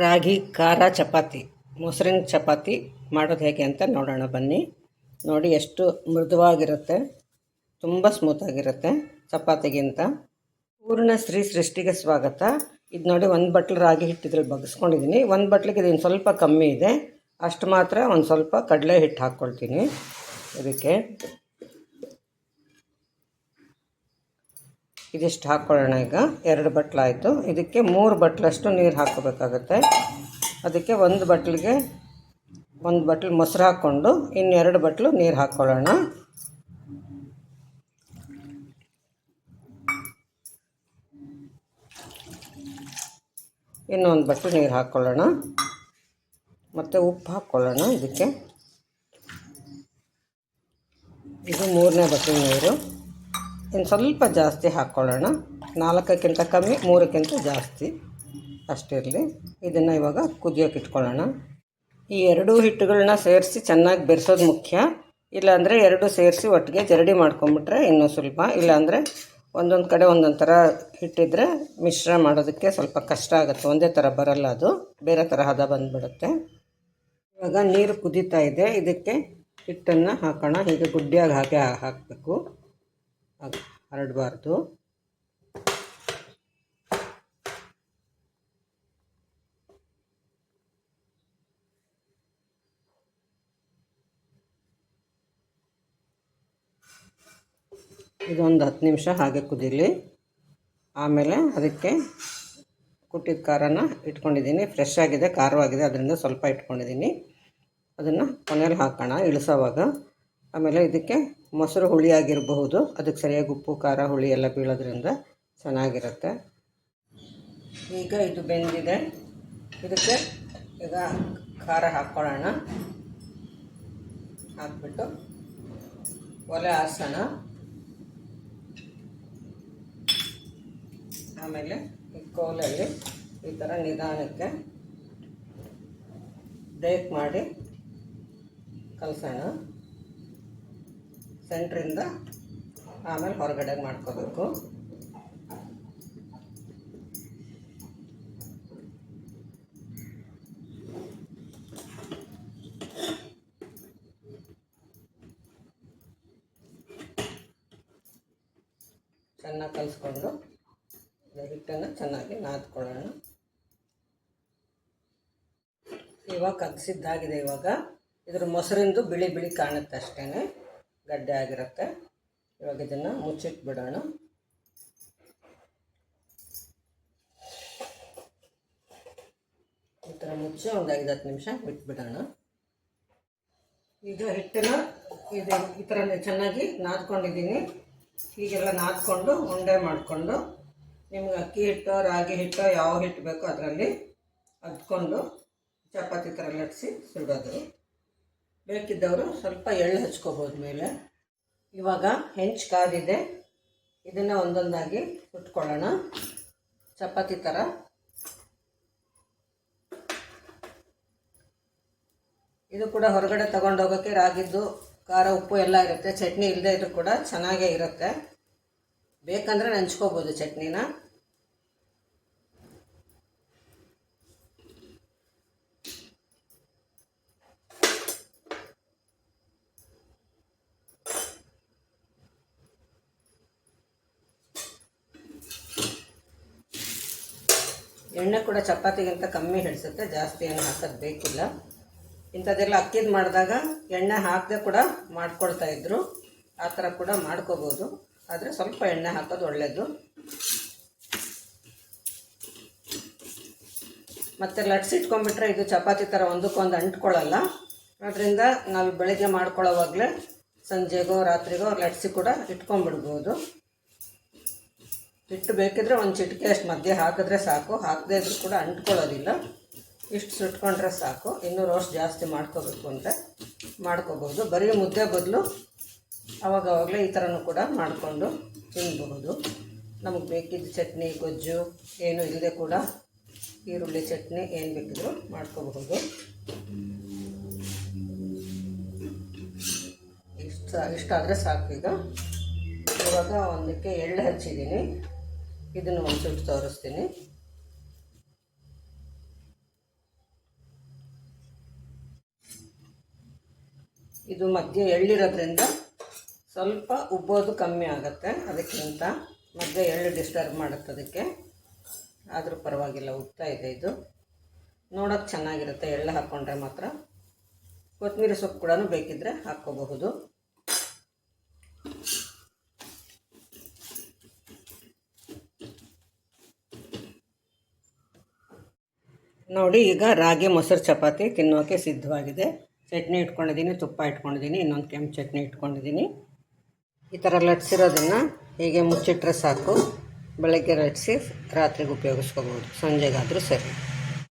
ರಾಗಿ, ಖಾರ ಚಪಾತಿ, ಮೊಸರಿನ ಚಪಾತಿ ಮಾಡೋದು ಹೇಗೆ ಅಂತ ನೋಡೋಣ ಬನ್ನಿ. ನೋಡಿ ಎಷ್ಟು ಮೃದುವಾಗಿರುತ್ತೆ, ತುಂಬ ಸ್ಮೂತಾಗಿರುತ್ತೆ ಚಪಾತಿಗಿಂತ. ಪೂರ್ಣ ಶ್ರೀ ಸೃಷ್ಟಿಗೆ ಸ್ವಾಗತ. ಇದು ನೋಡಿ ಒಂದು ಬಟ್ಲು ರಾಗಿ ಹಿಟ್ಟಿದ್ರಲ್ಲಿ ಬಗ್ಸ್ಕೊಂಡಿದ್ದೀನಿ ಒಂದು ಬಟ್ಲಿಗೆ ಇದನ್ನು ಸ್ವಲ್ಪ ಕಮ್ಮಿ ಇದೆ. ಅಷ್ಟು ಮಾತ್ರ ಒಂದು ಸ್ವಲ್ಪ ಕಡಲೆ ಹಿಟ್ಟು ಹಾಕ್ಕೊಳ್ತೀನಿ ಇದಕ್ಕೆ ಇದಿಷ್ಟು ಹಾಕ್ಕೊಳ್ಳೋಣ ಈಗ. ಎರಡು ಬಟ್ಲಾಯಿತು. ಇದಕ್ಕೆ ಮೂರು ಬಟ್ಲಷ್ಟು ನೀರು ಹಾಕಬೇಕಾಗುತ್ತೆ ಅದಕ್ಕೆ ಒಂದು ಬಟ್ಲಿಗೆ ಒಂದು ಬಟ್ಲು ಮೊಸರು ಹಾಕ್ಕೊಂಡು ಇನ್ನೆರಡು ಬಟ್ಲು ನೀರು ಹಾಕ್ಕೊಳ್ಳೋಣ ಇನ್ನೊಂದು ಬಟ್ಲು ನೀರು ಹಾಕ್ಕೊಳ್ಳೋಣ ಮತ್ತು ಉಪ್ಪು ಹಾಕ್ಕೊಳ್ಳೋಣ ಇದಕ್ಕೆ. ಇದು ಮೂರನೇ ಬಟ್ಲು ನೀರು. ಇನ್ನು ಸ್ವಲ್ಪ ಜಾಸ್ತಿ ಹಾಕ್ಕೊಳ್ಳೋಣ ನಾಲ್ಕಕ್ಕಿಂತ ಕಮ್ಮಿ, ಮೂರಕ್ಕಿಂತ ಜಾಸ್ತಿ. ಅಷ್ಟಿರಲಿ ಇದನ್ನು ಇವಾಗ ಕುದಿಯೋಕೆ ಇಟ್ಕೊಳ್ಳೋಣ. ಈ ಎರಡೂ ಹಿಟ್ಟುಗಳನ್ನ ಸೇರಿಸಿ ಚೆನ್ನಾಗಿ ಬೆರೆಸೋದು ಮುಖ್ಯ. ಇಲ್ಲಾಂದರೆ ಎರಡು ಸೇರಿಸಿ ಒಟ್ಟಿಗೆ ಜರಡಿ ಮಾಡ್ಕೊಂಬಿಟ್ರೆ ಇನ್ನೂ ಸ್ವಲ್ಪ ಇಲ್ಲಾಂದರೆ ಒಂದೊಂದು ಕಡೆ ಒಂದೊಂದು ಥರ ಹಿಟ್ಟಿದ್ರೆ ಮಿಶ್ರ ಮಾಡೋದಕ್ಕೆ ಸ್ವಲ್ಪ ಕಷ್ಟ ಆಗುತ್ತೆ. ಒಂದೇ ಥರ ಬರಲ್ಲ ಅದು. ಬೇರೆ ಥರ ಹದ ಬಂದುಬಿಡುತ್ತೆ. ಇವಾಗ ನೀರು ಕುದೀತಾ ಇದೆ. ಇದಕ್ಕೆ ಹಿಟ್ಟನ್ನು ಹಾಕೋಣ. ಹೀಗೆ ಗುಡ್ಡಿಯಾಗಿ ಹಾಕಿ ಹಾಕಬೇಕು. ಹರಡಬಾರ್ದು. ಇದೊಂದು ಹತ್ತು ನಿಮಿಷ ಹಾಗೆ ಕುದೀಲಿ ಆಮೇಲೆ ಅದಕ್ಕೆ ಕುಟ್ಟಿದ ಖಾರನ ಇಟ್ಕೊಂಡಿದ್ದೀನಿ. ಫ್ರೆಶ್ ಆಗಿದೆ, ಖಾರವಾಗಿದೆ, ಅದರಿಂದ ಸ್ವಲ್ಪ ಇಟ್ಕೊಂಡಿದ್ದೀನಿ. ಅದನ್ನು ಕೊನೆಯಲ್ಲಿ ಹಾಕೋಣ, ಇಳಿಸೋವಾಗ. ಆಮೇಲೆ ಇದಕ್ಕೆ ಮೊಸರು ಹುಳಿ ಆಗಿರಬಹುದು. ಅದಕ್ಕೆ ಸರಿಯಾಗಿ ಉಪ್ಪು, ಖಾರ, ಹುಳಿ ಎಲ್ಲ ಬೀಳೋದ್ರಿಂದ ಚೆನ್ನಾಗಿರುತ್ತೆ. ಈಗ ಇದು ಬೆಂದಿದೆ. ಇದಕ್ಕೆ ಈಗ ಖಾರ ಹಾಕ್ಕೊಳ್ಳೋಣ ಹಾಕ್ಬಿಟ್ಟು ಒಲೆ ಹಾಸೋಣ ಆಮೇಲೆ ಈ ಕೋಲಲ್ಲಿ ಈ ಥರ ನಿಧಾನಕ್ಕೆ ಬ್ರೇಕ್ ಮಾಡಿ ಕಲಸೋಣ. ಸೆಂಟ್ರಿಂದ ಆಮೇಲೆ ಹೊರಗಡೆ ಮಾಡ್ಕೋಬೇಕು. ಚೆನ್ನಾಗಿ ಕಲಿಸ್ಕೊಂಡು ಹಿಟ್ಟನ್ನು ಚೆನ್ನಾಗಿ ನಾದ್ಕೊಳ್ಳೋಣ. ಇವಾಗ ಕಲಸಿದ್ದಾಗಿದೆ ಇವಾಗ. ಇದ್ರ ಮೊಸರಿಂದು ಬಿಳಿ ಬಿಳಿ ಕಾಣುತ್ತೆ ಅಷ್ಟೇ ಗಡ್ಡೆ ಆಗಿರುತ್ತೆ. ಇವಾಗ ಇದನ್ನು ಮುಚ್ಚಿಟ್ಬಿಡೋಣ. ಈ ಥರ ಮುಚ್ಚಿ ಒಂದು ಐದು ಹತ್ತು ನಿಮಿಷ ಬಿಟ್ಬಿಡೋಣ. ಈಗ ಹಿಟ್ಟನ್ನು ಇದು ಈ ಥರ ಚೆನ್ನಾಗಿ ನಾದ್ಕೊಂಡಿದ್ದೀನಿ. ಹೀಗೆಲ್ಲ ನಾದ್ಕೊಂಡು ಉಂಡೆ ಮಾಡಿಕೊಂಡು ನಿಮ್ಗೆ ಅಕ್ಕಿ ಹಿಟ್ಟು, ರಾಗಿ ಹಿಟ್ಟು ಯಾವ ಹಿಟ್ಟು ಬೇಕೋ ಅದರಲ್ಲಿ ಅದ್ಕೊಂಡು ಚಪಾತಿ ಥರ ಲಟ್ಸಿ ಸುಡೋದು. ಬೇಕಿದ್ದವರು ಸ್ವಲ್ಪ ಎಳ್ಳು ಹಚ್ಕೋಬೋದು ಮೇಲೆ. ಇವಾಗ ಹೆಂಚು ಕಾದಿದೆ. ಇದನ್ನು ಒಂದೊಂದಾಗಿ ಸುಟ್ಕೊಳ್ಳೋಣ. ಚಪಾತಿ ಥರ ಇದು ಕೂಡ ಹೊರಗಡೆ ತಗೊಂಡೋಗೋಕ್ಕೆ ರಾಗಿದ್ದು, ಖಾರ, ಉಪ್ಪು ಎಲ್ಲ ಇರುತ್ತೆ. ಚಟ್ನಿ ಇಲ್ಲದೆ ಇದ್ರೂ ಕೂಡ ಚೆನ್ನಾಗೇ ಇರುತ್ತೆ. ಬೇಕಂದರೆ ನೆಂಚ್ಕೋಬೋದು ಚಟ್ನಿನ. ಎಣ್ಣೆ ಕೂಡ ಚಪಾತಿಗಿಂತ ಕಮ್ಮಿ ಹಿಡಿಸುತ್ತೆ, ಜಾಸ್ತಿ ಏನು ಹಾಕೋದು ಬೇಕಿಲ್ಲ. ಇಂಥದ್ದೆಲ್ಲ ಅಕ್ಕಿದು ಮಾಡಿದಾಗ ಎಣ್ಣೆ ಹಾಕದೆ ಕೂಡ ಮಾಡ್ಕೊಳ್ತಾ ಇದ್ರು. ಆ ಥರ ಕೂಡ ಮಾಡ್ಕೋಬೋದು. ಆದರೆ ಸ್ವಲ್ಪ ಎಣ್ಣೆ ಹಾಕೋದು ಒಳ್ಳೆಯದು ಮತ್ತು ಲಟ್ಸಿಟ್ಕೊಂಡ್ಬಿಟ್ರೆ ಇದು ಚಪಾತಿ ಥರ ಒಂದಕ್ಕೊಂದು ಅಂಟ್ಕೊಳ್ಳಲ್ಲ. ಅದರಿಂದ ನಾವು ಬೆಳಗ್ಗೆ ಮಾಡ್ಕೊಳ್ಳೋವಾಗಲೇ ಸಂಜೆಗೋ ರಾತ್ರಿಗೋ ಲಟ್ಸಿ ಕೂಡ ಇಟ್ಕೊಂಡ್ಬಿಡ್ಬೋದು. ಹಿಟ್ಟು ಬೇಕಿದ್ರೆ ಒಂದು ಚಿಟಿಕೆ ಅಷ್ಟು ಮಧ್ಯೆ ಹಾಕಿದ್ರೆ ಸಾಕು. ಹಾಕದೇ ಇದ್ರೂ ಕೂಡ ಅಂಟ್ಕೊಳ್ಳೋದಿಲ್ಲ. ಇಷ್ಟು ಸುಟ್ಕೊಂಡ್ರೆ ಸಾಕು. ಇನ್ನೂ ರೋಸ್ಟ್ ಜಾಸ್ತಿ ಮಾಡ್ಕೋಬೇಕು ಅಂದರೆ ಮಾಡ್ಕೋಬಹುದು. ಬರೀ ಮುದ್ದೆ ಬದಲು ಅವಾಗವಾಗಲೇ ಈ ಥರನೂ ಕೂಡ ಮಾಡಿಕೊಂಡು ತಿನ್ನಬಹುದು ನಮಗೆ ಬೇಕಿದ್ದ ಚಟ್ನಿ, ಗೊಜ್ಜು, ಏನು ಇಲ್ಲದೆ ಕೂಡ ಈರುಳ್ಳಿ ಚಟ್ನಿ ಏನು ಬೇಕಿದ್ರು ಮಾಡ್ಕೋಬಹುದು. ಇಷ್ಟ ಇಷ್ಟಾದರೆ ಸಾಕು ಈಗ. ಇವಾಗ ಒಂದಕ್ಕೆ ಎಳ್ಳು ಹಚ್ಚಿದ್ದೀನಿ. ಇದನ್ನು ಒಂದ್ಸೂಟ್ ತೋರಿಸ್ತೀನಿ. ಇದು ಮಧ್ಯೆ ಎಳ್ಳಿರೋದ್ರಿಂದ ಸ್ವಲ್ಪ ಉಬ್ಬೋದು ಕಮ್ಮಿ ಆಗುತ್ತೆ, ಅದಕ್ಕಿಂತ ಮಧ್ಯೆ ಎಳ್ಳು ಡಿಸ್ಟರ್ಬ್ ಮಾಡುತ್ತೆ ಅದಕ್ಕೆ. ಆದರೂ ಪರವಾಗಿಲ್ಲ ಉಬ್ತಾ ಇದೆ ಇದು. ನೋಡೋಕ್ಕೆ ಚೆನ್ನಾಗಿರುತ್ತೆ, ಎಳ್ಳು ಹಾಕ್ಕೊಂಡ್ರೆ ಮಾತ್ರ. ಕೊತ್ತಂಬರಿ ಸೊಪ್ಪು ಕೂಡ ಬೇಕಿದ್ದರೆ ಹಾಕ್ಕೋಬಹುದು. ನೋಡಿ, ಈಗ ರಾಗಿ, ಮೊಸರು, ಚಪಾತಿ ತಿನ್ನೋಕೆ ಸಿದ್ಧವಾಗಿದೆ. ಚಟ್ನಿ ಇಟ್ಕೊಂಡಿದ್ದೀನಿ, ತುಪ್ಪ ಇಟ್ಕೊಂಡಿದ್ದೀನಿ, ಇನ್ನೊಂದು ಕೆಂಪು ಚಟ್ನಿ ಇಟ್ಕೊಂಡಿದ್ದೀನಿ. ಈ ಥರ ಲಟ್ಸಿರೋದನ್ನು ಹೀಗೆ ಮುಚ್ಚಿಟ್ರೆ ಸಾಕು. ಬೆಳಗ್ಗೆ ಲಟ್ಸಿ ರಾತ್ರಿಗೆ ಉಪಯೋಗಿಸ್ಕೋಬೋದು. ಸಂಜೆಗಾದರೂ ಸರಿ.